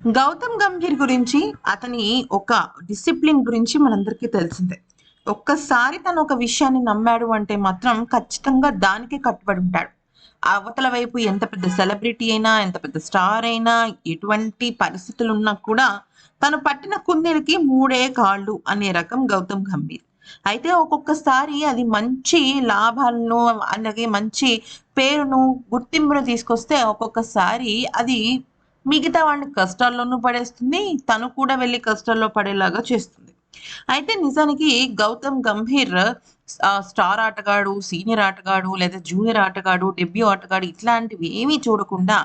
గౌతమ్ గంభీర్ గురించి అతని ఒక డిసిప్లిన్ గురించి మనందరికీ తెలిసిందే. ఒక్కసారి తను ఒక విషయాన్ని నమ్మాడు అంటే మాత్రం ఖచ్చితంగా దానికే కట్టుబడి ఉంటాడు. అవతల వైపు ఎంత పెద్ద సెలబ్రిటీ అయినా ఎంత పెద్ద స్టార్ అయినా ఎటువంటి పరిస్థితులు ఉన్నా కూడా తను పట్టిన కుందేలకి మూడే కాళ్ళు అనే రకం గౌతమ్ గంభీర్. అయితే ఒక్కొక్కసారి అది మంచి లాభాలను అలాగే మంచి పేరును గుర్తింపును తీసుకొస్తే ఒక్కొక్కసారి అది మిగతా వాళ్ళని కష్టాల్లోనూ పడేస్తుంది తను కూడా వెళ్ళి కష్టాల్లో పడేలాగా చేస్తుంది. అయితే నిజానికి గౌతమ్ గంభీర్ స్టార్ ఆటగాడు సీనియర్ ఆటగాడు లేదా జూనియర్ ఆటగాడు డెబ్యూ ఆటగాడు ఇట్లాంటివి ఏమీ చూడకుండా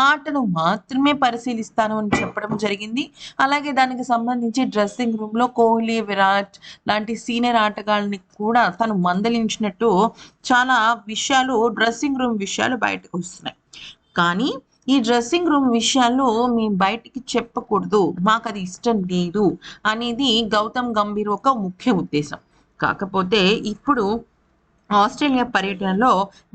ఆటను మాత్రమే పరిశీలిస్తాను అని చెప్పడం జరిగింది. అలాగే దానికి సంబంధించి డ్రెస్సింగ్ రూమ్లో కోహ్లీ విరాట్ లాంటి సీనియర్ ఆటగాళ్ళని కూడా తను మందలించినట్టు చాలా విషయాలు డ్రెస్సింగ్ రూమ్ విషయాలు బయటకు వస్తున్నాయి. కానీ ఈ డ్రెస్సింగ్ రూమ్ విషయాలు మేము బయటికి చెప్పకూడదు. మాకు అది ఇష్టం లేదు. అనేది గౌతమ్ గంభీర్ ఒక ముఖ్య ఉద్దేశం. కాకపోతే ఇప్పుడు ఆస్ట్రేలియా పర్యటనలో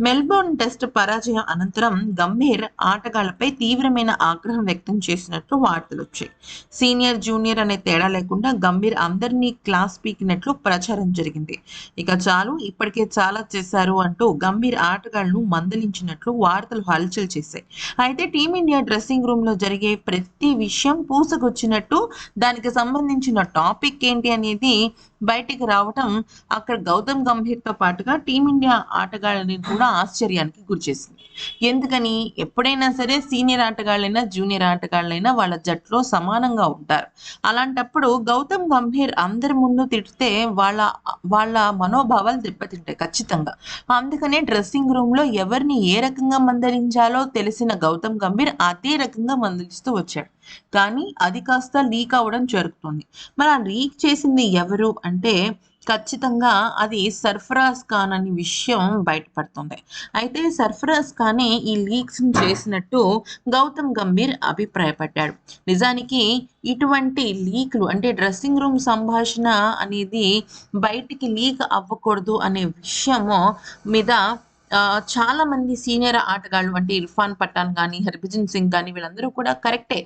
మెల్బోర్న్ టెస్ట్ పరాజయం అనంతరం గంభీర్ ఆటగాళ్ళపై తీవ్రమైన ఆగ్రహం వ్యక్తం చేసినట్లు వార్తలు వచ్చాయి. సీనియర్ జూనియర్ అనే తేడా లేకుండా గంభీర్ అందరినీ క్లాస్ పీకినట్లు ప్రచారం జరిగింది. ఇక చాలు ఇప్పటికే చాలా చేశారు అంటూ గంభీర్ ఆటగాళ్ళను మందలించినట్లు వార్తలు హల్చల్ చేశాయి. అయితే టీమిండియా డ్రెస్సింగ్ రూమ్లో జరిగే ప్రతి విషయం పూసకొచ్చినట్టు దానికి సంబంధించిన టాపిక్ ఏంటి అనేది బయటికి రావటం అక్కడ గౌతమ్ గంభీర్తో పాటుగా టీమిండియా ఆటగాళ్ళని కూడా ఆశ్చర్యానికి గురిచేసింది. ఎందుకని? ఎప్పుడైనా సరే సీనియర్ ఆటగాళ్ళైనా జూనియర్ ఆటగాళ్ళైనా వాళ్ళ జట్లో సమానంగా ఉంటారు. అలాంటప్పుడు గౌతమ్ గంభీర్ అందరి ముందు తిడితే వాళ్ళ వాళ్ళ మనోభావాలు దెబ్బతింటాయి ఖచ్చితంగా. అందుకనే డ్రెస్సింగ్ రూమ్లో ఎవరిని ఏ రకంగా మందలించాలో తెలిసిన గౌతమ్ గంభీర్ అదే రకంగా మందలిస్తూ వచ్చాడు. కానీ అది కాస్త లీక్ అవ్వడం జరుగుతుంది. మరి ఆ లీక్ చేసింది ఎవరు? అంటే ఖచ్చితంగా అది సర్ఫరాజ్ ఖాన్ అనే విషయం బయటపడుతుంది. అయితే సర్ఫరాజ్ ఖానే ఈ లీక్స్ చేసినట్టు గౌతమ్ గంభీర్ అభిప్రాయపడ్డాడు. నిజానికి ఇటువంటి లీక్లు అంటే డ్రెస్సింగ్ రూమ్ సంభాషణ అనేది బయటికి లీక్ అవ్వకూడదు అనే విషయము మీద చాలా మంది సీనియర్ ఆటగాళ్ళు అంటే ఇర్ఫాన్ పఠాన్ కానీ హర్భజన్ సింగ్ కానీ వీళ్ళందరూ కూడా కరెక్టే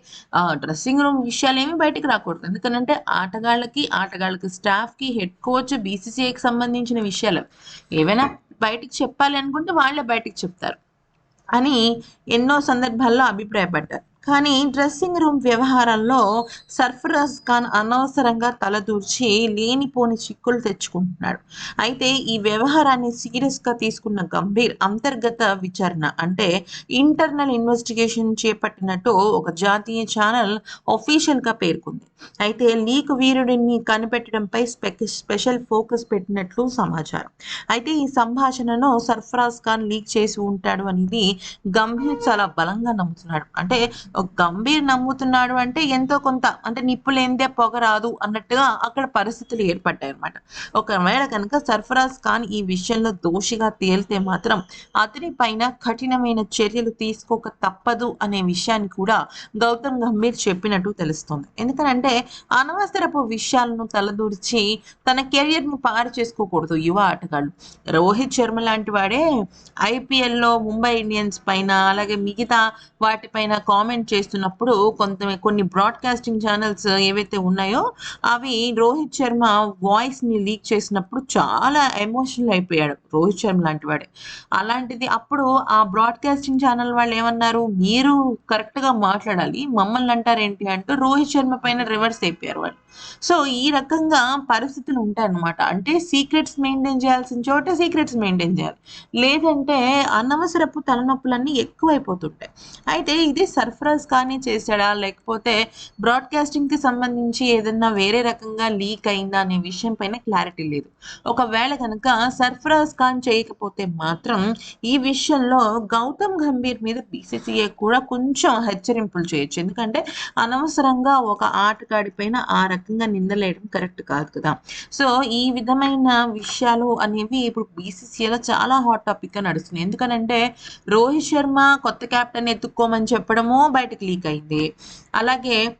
డ్రెస్సింగ్ రూమ్ విషయాలు ఏమి బయటకు రాకూడదు. ఎందుకంటే ఆటగాళ్ళకి ఆటగాళ్ళకి స్టాఫ్కి హెడ్ కోచ్ బీసీసీఐకి సంబంధించిన విషయాలు. ఏవైనా బయటికి చెప్పాలి అనుకుంటే వాళ్ళే బయటికి చెప్తారు. అని ఎన్నో సందర్భాల్లో అభిప్రాయపడ్డారు. కానీ డ్రెస్సింగ్ రూమ్ వ్యవహారంలో సర్ఫరాజ్ ఖాన్ అనవసరంగా తలదూర్చి లేనిపోని చిక్కులు తెచ్చుకుంటున్నాడు. అయితే ఈ వ్యవహారాన్ని సీరియస్గా తీసుకున్న గంభీర్ అంతర్గత విచారణ అంటే ఇంటర్నల్ ఇన్వెస్టిగేషన్ చేపట్టినట్టు ఒక జాతీయ ఛానల్గా పేర్కొంది. అయితే లీక్ వీరుడిని కనిపెట్టడంపై స్పెక్ స్పెషల్ ఫోకస్ పెట్టినట్లు సమాచారం. అయితే ఈ సంభాషణను సర్ఫరాజ్ ఖాన్ లీక్ చేసి ఉంటాడు అనేది గంభీర్ చాలా బలంగా నమ్ముతున్నాడు. అంటే గంభీర్ నమ్ముతున్నాడు అంటే ఎంతో కొంత అంటే నిప్పు లేనిదే పొగ రాదు అన్నట్టుగా అక్కడ పరిస్థితులు ఏర్పడ్డాయి అనమాట ఒకవేళ కనుక సర్ఫరాజ్ ఖాన్ ఈ విషయంలో దోషిగా తేలితే మాత్రం అతని పైన కఠినమైన చర్యలు తీసుకోక తప్పదు అనే విషయాన్ని కూడా గౌతమ్ గంభీర్ చెప్పినట్టు తెలుస్తుంది. ఎందుకంటే అనవసరపు విషయాలను తలదూర్చి తన కెరియర్ను పాడు చేసుకోకూడదు యువ ఆటగాళ్ళు. రోహిత్ శర్మ లాంటి వాడే ఐపీఎల్లో లో ముంబై ఇండియన్స్ పైన అలాగే మిగతా వాటిపైన కామెంట్ చేస్తున్నప్పుడు కొంత కొన్ని బ్రాడ్కాస్టింగ్ ఛానల్స్ ఏవైతే ఉన్నాయో అవి రోహిత్ శర్మ వాయిస్ని లీక్ చేసినప్పుడు చాలా ఎమోషనల్ అయిపోయాడు రోహిత్ శర్మ లాంటి వాడే. అలాంటిది అప్పుడు ఆ బ్రాడ్కాస్టింగ్ ఛానల్ వాళ్ళు ఏమన్నారు? మీరు కరెక్ట్గా మాట్లాడాలి మమ్మల్ని అంటారేంటి అంటూ రోహిత్ శర్మ పైన రివర్స్ అయిపోయారు వాళ్ళు. సో ఈ రకంగా పరిస్థితులు ఉంటాయన్నమాట. అంటే సీక్రెట్స్ మెయింటైన్ చేయాల్సిన చోట సీక్రెట్స్ మెయింటైన్ చేయాలి. లేదంటే అనవసరపు తలనొప్పులన్నీ ఎక్కువైపోతుంటాయి. అయితే ఇది సర్ఫరాజ్ కానీ చేశాడా? లేకపోతే బ్రాడ్కాస్టింగ్కి కి సంబంధించి ఏదన్నా వేరే రకంగా లీక్ అయిందా అనే విషయం పైన క్లారిటీ లేదు. ఒకవేళ కనుక సర్ఫరాజ్ ఖాన్ చేయకపోతే మాత్రం ఈ విషయంలో గౌతమ్ గంభీర్ మీద బీసీసీఐ కూడా కొంచెం హెచ్చరింపులు చేయొచ్చు. ఎందుకంటే అనవసరంగా ఒక ఆటగాడి పైన ఆ రకంగా నిందలేయడం కరెక్ట్ కాదు కదా. సో ఈ విధమైన విషయాలు అనేవి ఇప్పుడు బీసీసీఐలో చాలా హాట్ టాపిక్గా నడుస్తున్నాయి. ఎందుకనంటే రోహిత్ శర్మ కొత్త క్యాప్టెన్ ఎత్తుక్కోమని చెప్పడము బయటకు లీక్ అయింది. అలాగే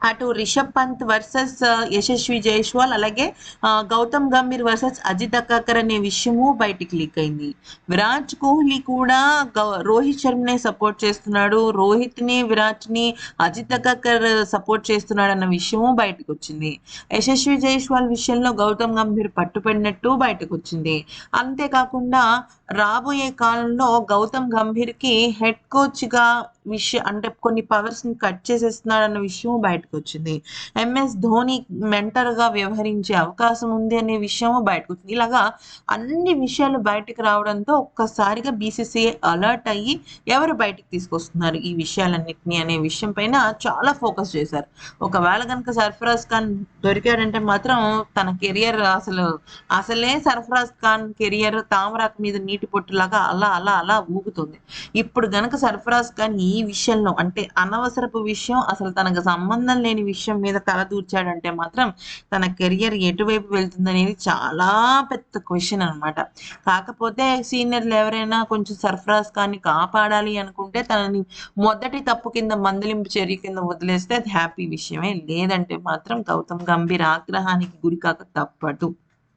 అటు రిషబ్ పంత్ వర్సెస్ యశస్వి జైస్వాల్ అలాగే గౌతమ్ గంభీర్ వర్సెస్ అజిత్ అక్కాకర్ అనే విషయము బయటికి లీక్ అయింది. విరాట్ కోహ్లీ కూడా గౌ- రోహిత్ శర్మనే సపోర్ట్ చేస్తున్నాడు. రోహిత్ని విరాట్ని అజిత్ అక్కాకర్ సపోర్ట్ చేస్తున్నాడు అన్న విషయము బయటకు వచ్చింది. యశస్వి జైస్వాల్ విషయంలో గౌతమ్ గంభీర్ పట్టుపడినట్టు బయటకు వచ్చింది. అంతేకాకుండా రాబోయే కాలంలో గౌతమ్ గంభీర్కి హెడ్ కోచ్గా విషయం అంటే కొన్ని పవర్స్ని కట్ చేసేస్తున్నాడు అన్న విషయం బయటకు వచ్చింది ఎంఎస్ ధోని మెంటర్గా వ్యవహరించే అవకాశం ఉంది అనే విషయం బయటకు వచ్చింది ఇలాగా అన్ని విషయాలు బయటకు రావడంతో ఒక్కసారిగా బీసీసీఐ అలర్ట్ అయ్యి ఎవరు బయటకు తీసుకొస్తున్నారు ఈ విషయాలన్నింటినీ అనే విషయం పైన చాలా ఫోకస్ చేశారు. ఒకవేళ కనుక సర్ఫరాజ్ ఖాన్ దొరికాడంటే మాత్రం తన కెరియర్ అసలు అసలే సర్ఫరాజ్ ఖాన్ కెరియర్ తామరాకు మీద నీటి పొట్టులాగా అలా అలా అలా ఊగుతుంది. ఇప్పుడు గనక సర్ఫరాజ్ ఖాన్ ఈ ఈ విషయంలో అంటే అనవసరపు విషయం అసలు తనకు సంబంధం లేని విషయం మీద తల దూర్చాడంటే మాత్రం తన కెరియర్ ఎటువైపు వెళ్తుందనేది చాలా పెద్ద క్వశ్చన్ అన్నమాట. కాకపోతే సీనియర్లు ఎవరైనా కొంచెం సర్ఫరాజ్ కానీ కాపాడాలి అనుకుంటే తనని మొదటి తప్పు కింద మందలింపు చర్య కింద వదిలేస్తే అది హ్యాపీ విషయమే. లేదంటే మాత్రం గౌతమ్ గంభీర్ ఆగ్రహానికి గురికాక తప్పదు.